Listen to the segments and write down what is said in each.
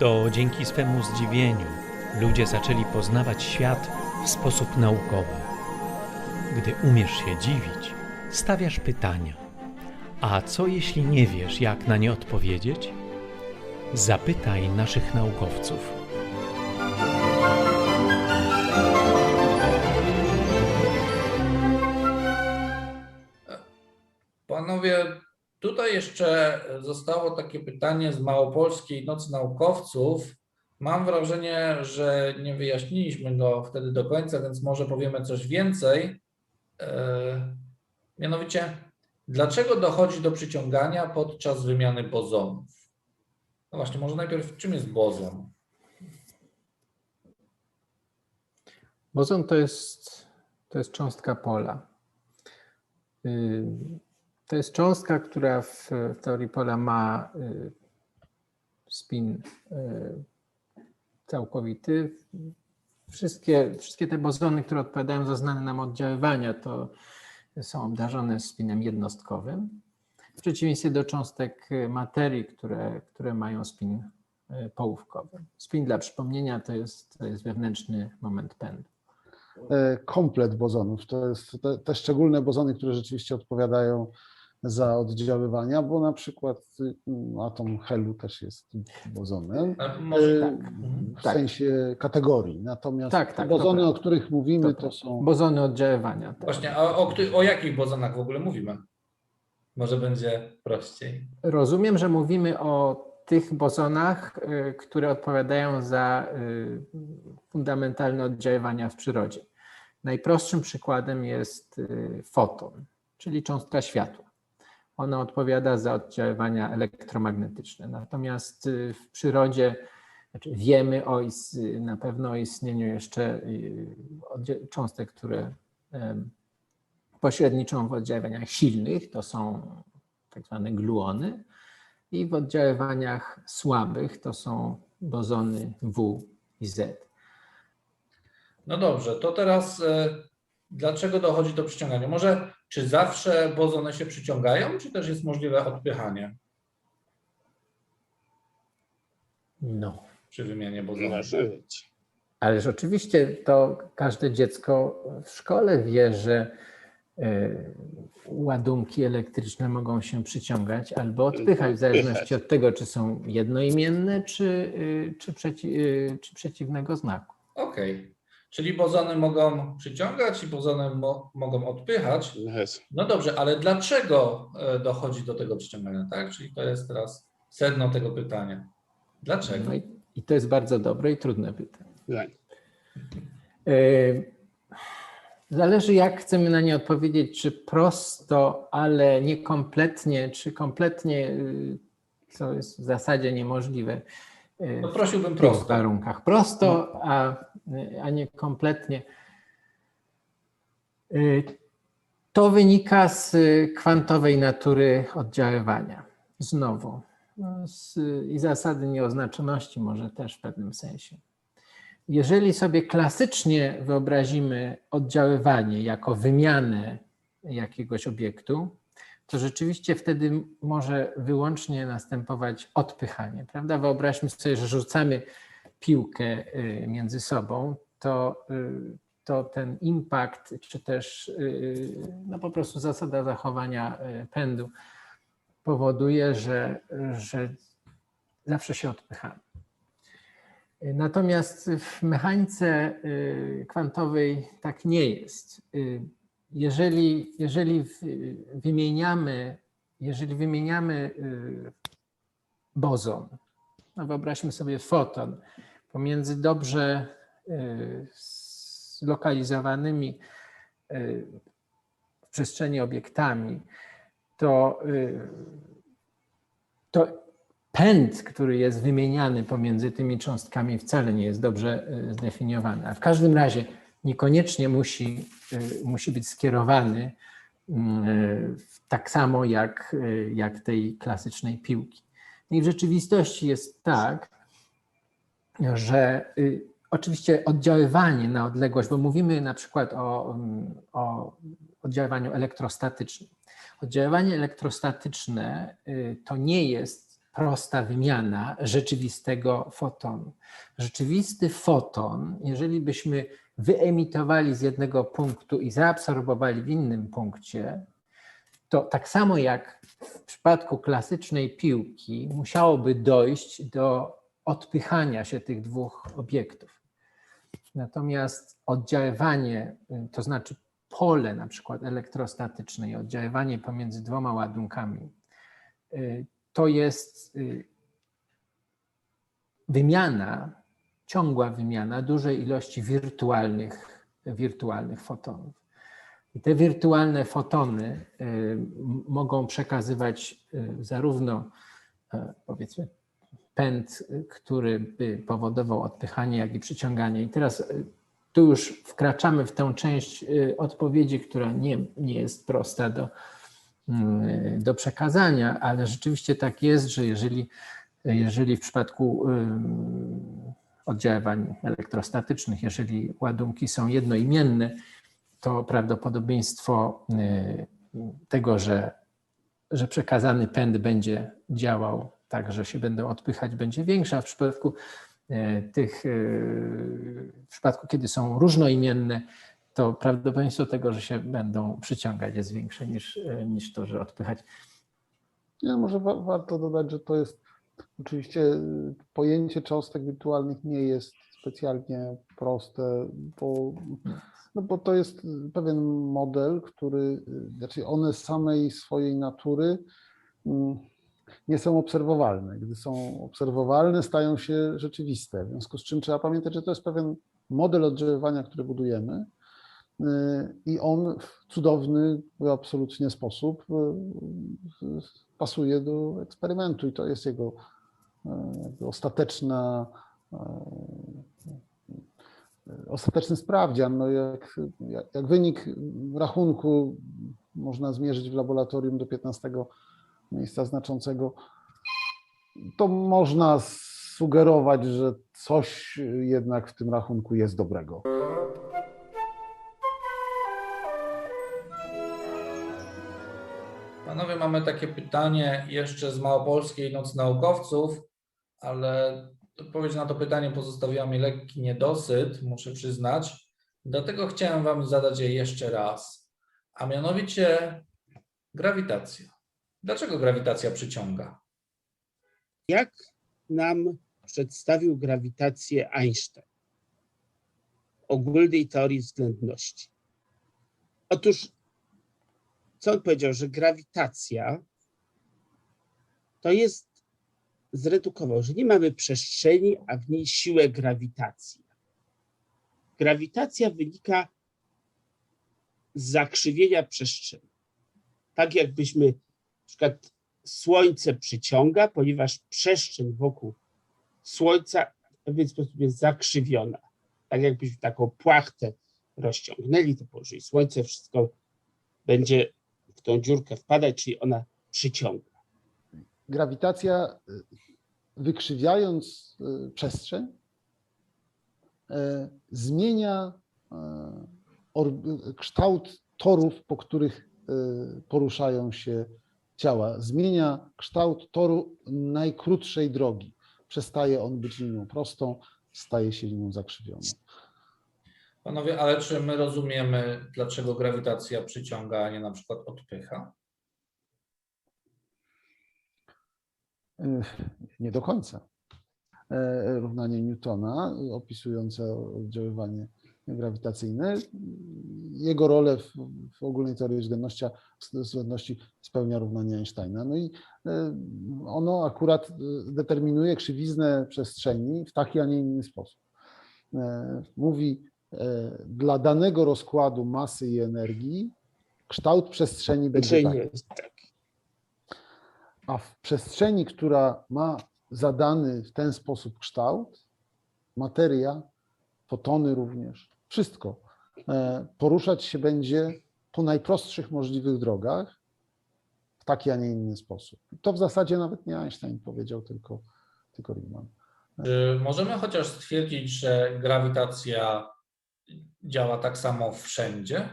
To dzięki swemu zdziwieniu ludzie zaczęli poznawać świat w sposób naukowy. Gdy umiesz się dziwić, stawiasz pytania. A co jeśli nie wiesz, jak na nie odpowiedzieć? Zapytaj naszych naukowców. Jeszcze zostało takie pytanie z Małopolskiej Nocy Naukowców. Mam wrażenie, że nie wyjaśniliśmy go wtedy do końca, więc może powiemy coś więcej. E, Mianowicie, dlaczego dochodzi do przyciągania podczas wymiany bozonów? No właśnie, może najpierw, czym jest bozon? Bozon to jest, to jest cząstka pola. Y, To jest cząstka, która w, teorii pola ma y, spin y, całkowity. Wszystkie, wszystkie te bozony, które odpowiadają za znane nam oddziaływania, to są obdarzone spinem jednostkowym. W przeciwieństwie do cząstek materii, które, które mają spin y, połówkowy. Spin dla przypomnienia to jest, to jest wewnętrzny moment pędu. e, komplet bozonów. To jest te, te szczególne bozony, które rzeczywiście odpowiadają za oddziaływania, bo na przykład y, mm, atom helu też jest bozonem. Może, e, tak. W Tak. sensie kategorii. Natomiast Tak, tak, bozony, o których mówimy, To to są Bozony oddziaływania. Tak. właśnie, a o, o jakich bozonach w ogóle mówimy? Może będzie prościej. Rozumiem, że mówimy o tych bozonach, y, które odpowiadają za y, fundamentalne oddziaływania w przyrodzie. Najprostszym przykładem jest y, foton, czyli cząstka światła. Ona odpowiada za oddziaływania elektromagnetyczne. Natomiast y, w przyrodzie znaczy wiemy o na pewno o istnieniu jeszcze y, cząstek, które pośredniczą w oddziaływaniach silnych, to są tak zwane gluony, i w oddziaływaniach słabych to są bozony W i Z. No dobrze, to teraz e, dlaczego dochodzi do przyciągania? Może czy zawsze bozony się przyciągają, czy też jest możliwe odpychanie No. przy wymianie bozonów? Ależ oczywiście to każde dziecko w szkole wie, że e, ładunki elektryczne mogą się przyciągać albo odpychać, w zależności od tego, czy są jednoimienne, czy, y, czy, przeci, y, czy przeciwnego znaku. Okej, czyli bozony mogą przyciągać i bozony mo mogą odpychać. Jest. No dobrze, ale dlaczego e, dochodzi do tego przyciągania, tak? Czyli to jest teraz sedno tego pytania. Dlaczego? No i, I to jest bardzo dobre i trudne pytanie. Tak. Yy, Zależy, jak chcemy na nie odpowiedzieć, czy prosto, ale niekompletnie, czy kompletnie, yy, co jest w zasadzie niemożliwe yy, No prosiłbym w tych prosto. warunkach. Prosto, a, a nie kompletnie. Yy, To wynika z kwantowej natury oddziaływania. Znowu. no, Z, I zasady nieoznaczoności może też w pewnym sensie. Jeżeli sobie klasycznie wyobrazimy oddziaływanie jako wymianę jakiegoś obiektu, to rzeczywiście wtedy może wyłącznie następować odpychanie. Prawda? Wyobraźmy sobie, że rzucamy piłkę y, między sobą, to, y, to ten impact, czy też y, no po prostu zasada zachowania pędu powoduje, że, że zawsze się odpychamy. Natomiast w mechanice kwantowej tak nie jest. Jeżeli, jeżeli wymieniamy, jeżeli wymieniamy y, bozon, no wyobraźmy sobie foton, pomiędzy dobrze y, zlokalizowanymi y, w przestrzeni obiektami, to, to pęd, który jest wymieniany pomiędzy tymi cząstkami, wcale nie jest dobrze zdefiniowany. A w każdym razie niekoniecznie musi, y, musi być skierowany y, tak samo jak, y, jak tej klasycznej piłki. No I w rzeczywistości jest tak, że oczywiście oddziaływanie na odległość, bo mówimy na przykład o, mm, o oddziaływaniu elektrostatycznym. Oddziaływanie elektrostatyczne to nie jest prosta wymiana rzeczywistego fotonu. Rzeczywisty foton, jeżeli byśmy wyemitowali z jednego punktu i zaabsorbowali w innym punkcie, to tak samo jak w przypadku klasycznej piłki, musiałoby dojść do odpychania się tych dwóch obiektów. Natomiast oddziaływanie, to znaczy pole na przykład elektrostatyczne i oddziaływanie pomiędzy dwoma ładunkami, y, to jest y, wymiana, ciągła wymiana dużej ilości wirtualnych, wirtualnych fotonów. I te wirtualne fotony y, mogą przekazywać y, zarówno e, powiedzmy pęd, który by powodował odpychanie, jak i przyciąganie. I teraz tu już wkraczamy w tę część odpowiedzi, która nie, nie jest prosta do, do przekazania, ale rzeczywiście tak jest, że jeżeli, jeżeli w przypadku oddziaływań elektrostatycznych, jeżeli ładunki są jednoimienne, to prawdopodobieństwo y, tego, że, że przekazany pęd będzie działał tak, że się będą odpychać, będzie większe, a w przypadku y, tych, y, w przypadku kiedy są różnoimienne, to prawdopodobieństwo tego, że się będą przyciągać jest większe niż, y, niż to, że odpychać. Nie, może wa- warto dodać, że to jest oczywiście y, pojęcie cząstek wirtualnych nie jest specjalnie proste, bo, no bo to jest pewien model, który, y, znaczy one samej swojej natury mm, nie są obserwowalne. Gdy są obserwowalne, stają się rzeczywiste. W związku z czym trzeba pamiętać, że to jest pewien model oddziaływania, który budujemy. I on w cudowny, absolutnie sposób y, pasuje do eksperymentu i to jest jego e, ostateczna, e, ostateczny sprawdzian. No jak, jak wynik rachunku można zmierzyć w laboratorium do 15 miejsca znaczącego, to można sugerować, że coś jednak w tym rachunku jest dobrego. Panowie, mamy takie pytanie jeszcze z Małopolskiej Nocy Naukowców, ale odpowiedź na to pytanie pozostawiła mi lekki niedosyt, muszę przyznać. Dlatego chciałem Wam zadać je jeszcze raz, a mianowicie grawitacja. Dlaczego grawitacja przyciąga? Jak nam przedstawił grawitację Einstein ogólnej teorii względności? Otóż, co on powiedział, że grawitacja to jest, zredukował, że nie mamy przestrzeni, a w niej siłę grawitacji. Grawitacja wynika z zakrzywienia przestrzeni. Tak jakbyśmy na przykład Słońce przyciąga, ponieważ przestrzeń wokół Słońca w pewien sposób jest zakrzywiona. Tak jakbyśmy taką płachtę rozciągnęli, to położyli Słońce, wszystko będzie w tą dziurkę wpadać, czyli ona przyciąga. Grawitacja, y, wykrzywiając y, przestrzeń, y, zmienia kształt torów, po których poruszają się ciała. Zmienia kształt toru najkrótszej drogi. Przestaje on być linią prostą, staje się linią zakrzywioną. Panowie, ale czy my rozumiemy, dlaczego grawitacja przyciąga, a nie na przykład odpycha? Nie do końca. E, Równanie Newtona opisujące oddziaływanie grawitacyjne, jego rolę w, w ogólnej teorii względności, względności spełnia równanie Einsteina. No i y, ono akurat y, determinuje krzywiznę przestrzeni w taki, a nie inny sposób. E, Mówi, e, dla danego rozkładu masy i energii kształt przestrzeni będzie taki. nie jest tak. A w przestrzeni, która ma zadany w ten sposób kształt, materia, fotony również, wszystko e, poruszać się będzie po najprostszych możliwych drogach w taki, a nie inny sposób. To w zasadzie nawet nie Einstein powiedział, tylko, tylko Riemann. Czy możemy chociaż stwierdzić, że grawitacja działa tak samo wszędzie?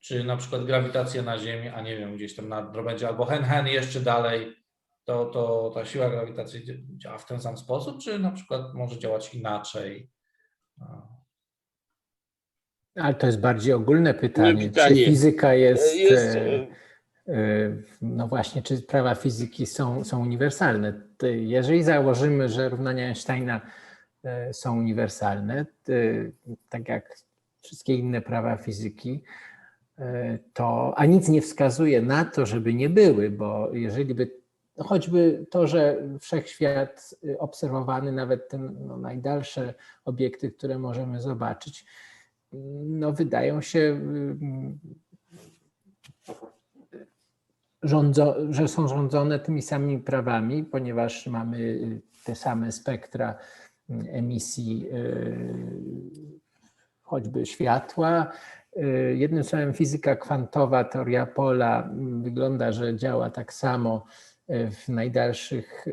Czy na przykład grawitacja na Ziemi, a nie wiem, gdzieś tam na drobędzie albo hen hen jeszcze dalej, to, to ta siła grawitacji działa w ten sam sposób, czy na przykład może działać inaczej? Ale to jest bardziej ogólne pytanie. pytanie. Czy fizyka jest, Jest, e, e, e, no właśnie, czy prawa fizyki są, są uniwersalne? Jeżeli założymy, że równania Einsteina e, są uniwersalne, to, tak jak wszystkie inne prawa fizyki, e, to, a nic nie wskazuje na to, żeby nie były, bo jeżeli by no choćby to, że wszechświat y, obserwowany, nawet te no, najdalsze obiekty, które możemy zobaczyć, no, wydają się, mm, rządzo, że są rządzone tymi samymi prawami, ponieważ mamy y, te same spektra emisji y, choćby światła. Y, Jednym słowem, fizyka kwantowa, teoria pola mm, wygląda, że działa tak samo y, w najdalszych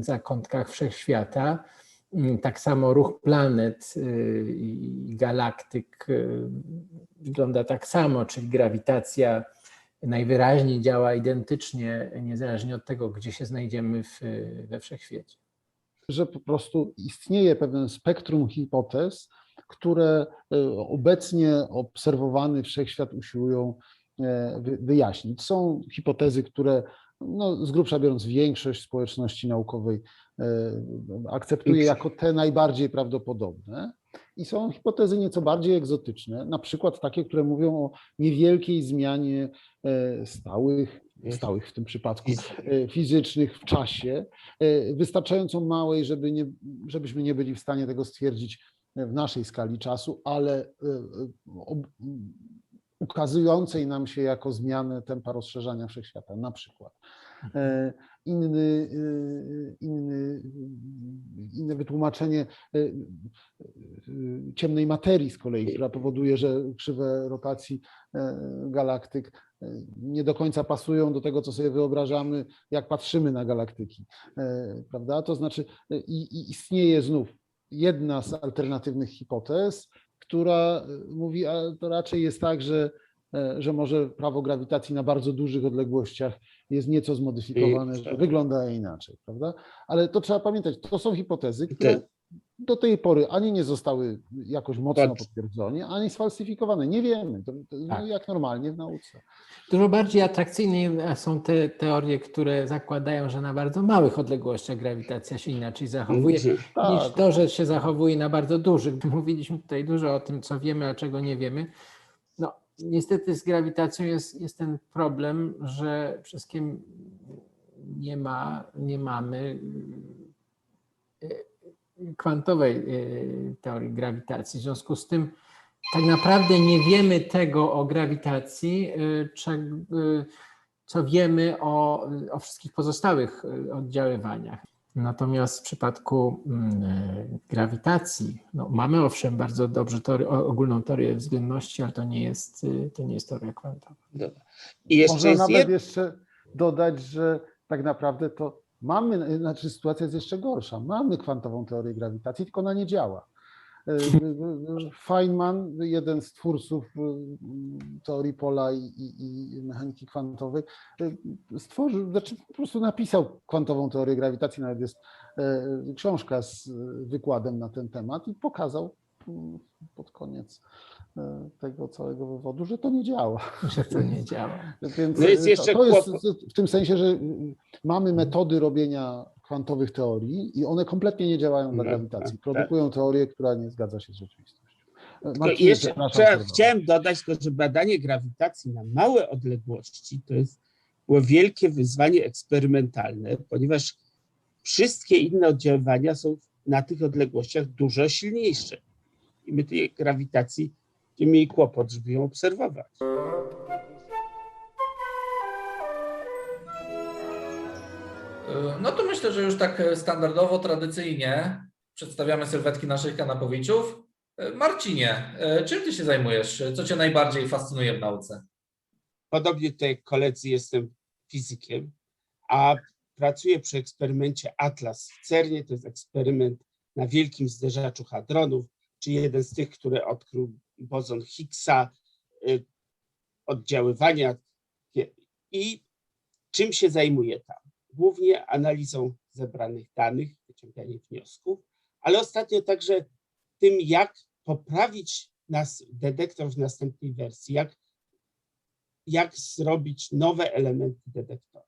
zakątkach wszechświata. Mm, Tak samo ruch planet i galaktyk wygląda tak samo, czyli grawitacja najwyraźniej działa identycznie, niezależnie od tego, gdzie się znajdziemy w, we wszechświecie. Że po prostu istnieje pewien spektrum hipotez, które e, obecnie obserwowany wszechświat usiłują e, wy- wyjaśnić. Są hipotezy, które no, z grubsza biorąc większość społeczności naukowej e, akceptuje jako te najbardziej prawdopodobne. I są hipotezy nieco bardziej egzotyczne, na przykład takie, które mówią o niewielkiej zmianie stałych, stałych w tym przypadku, e, fizycznych w czasie, e, wystarczająco małej, żeby nie, żebyśmy nie byli w stanie tego stwierdzić w naszej skali czasu, ale e, e, ukazującej nam się jako zmianę tempa rozszerzania wszechświata, na przykład. E, Inny, e, inny, inne wytłumaczenie e, e, ciemnej materii z kolei, która powoduje, że krzywe rotacji e, galaktyk e, nie do końca pasują do tego, co sobie wyobrażamy, jak patrzymy na galaktyki. E, Prawda? To znaczy, e, i, i istnieje znów jedna z alternatywnych hipotez, która e, mówi, a to raczej jest tak, że, że może prawo grawitacji na bardzo dużych odległościach jest nieco zmodyfikowane, I- że wygląda inaczej, prawda? Ale to trzeba pamiętać, to są hipotezy, które do tej pory ani nie zostały jakoś mocno Tak. potwierdzone, ani sfalsyfikowane. Nie wiemy, to, to, no, Tak. jak normalnie w nauce. Dużo bardziej atrakcyjne są te teorie, które zakładają, że na bardzo małych odległościach grawitacja się inaczej zachowuje, niż Tak. to, że się zachowuje na bardzo dużych. Mówiliśmy tutaj dużo o tym, co wiemy, a czego nie wiemy. No, niestety z grawitacją jest, jest ten problem, że wszystkim nie ma, nie mamy y, kwantowej y, teorii grawitacji. W związku z tym tak naprawdę nie wiemy tego o grawitacji, y, y, co wiemy o, o wszystkich pozostałych oddziaływaniach. Natomiast w przypadku grawitacji, no, mamy owszem bardzo dobrze teori- ogólną teorię względności, ale to nie jest, to nie jest teoria kwantowa. Dobra. I jeszcze Można jest nawet jed... jeszcze dodać, że tak naprawdę to mamy, znaczy sytuacja jest jeszcze gorsza. Mamy kwantową teorię grawitacji, tylko ona nie działa. E, Feynman, jeden z twórców e, teorii pola i, i, i mechaniki kwantowej, e, stworzył, znaczy po prostu napisał kwantową teorię grawitacji, nawet jest e, książka z wykładem na ten temat i pokazał mm, pod koniec e, tego całego wywodu, że to nie działa. Że to nie działa. Więc No jest to- jeszcze to jest w tym sensie, że y, mamy metody robienia kwantowych teorii i one kompletnie nie działają dla No, grawitacji. tak, Produkują teorię, która nie zgadza się z rzeczywistością. Tylko Marcinie, jeszcze chciałem dodać tylko, że badanie grawitacji na małe odległości to jest było wielkie wyzwanie eksperymentalne, ponieważ wszystkie inne oddziaływania są na tych odległościach dużo silniejsze. I my tej grawitacji będziemy mieli kłopot, żeby ją obserwować. Y, No to myślę, że już tak e, standardowo, tradycyjnie przedstawiamy sylwetki naszych kanapowiczów. Y, Marcinie, czym ty się zajmujesz? Co cię najbardziej fascynuje w nauce? Podobnie tutaj jak koledzy jestem fizykiem, a pracuję przy eksperymencie Atlas w CERNie. To jest eksperyment na wielkim zderzaczu hadronów, czyli jeden z tych, które odkrył bozon Higgsa, y, oddziaływania. I czym się zajmuję tam? głównie analizą zebranych danych, wyciąganiem wniosków, ale ostatnio także tym, jak poprawić nas detektor w następnej wersji, jak, jak zrobić nowe elementy detektora.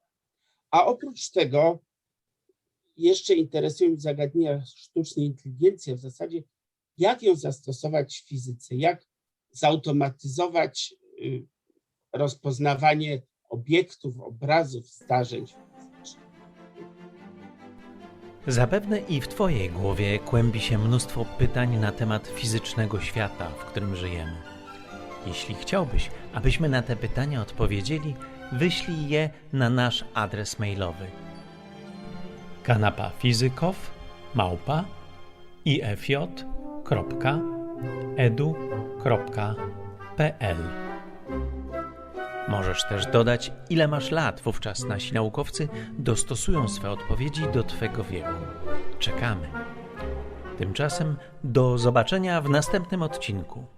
A oprócz tego jeszcze interesują mnie zagadnienia sztucznej inteligencji, a w zasadzie jak ją zastosować w fizyce, jak zautomatyzować y, rozpoznawanie obiektów, obrazów, zdarzeń. Zapewne i w Twojej głowie kłębi się mnóstwo pytań na temat fizycznego świata, w którym żyjemy. Jeśli chciałbyś, abyśmy na te pytania odpowiedzieli, wyślij je na nasz adres mailowy kanapa fizykow małpa ifj.edu.pl Możesz też dodać, ile masz lat, wówczas nasi naukowcy dostosują swe odpowiedzi do Twego wieku. Czekamy. Tymczasem do zobaczenia w następnym odcinku.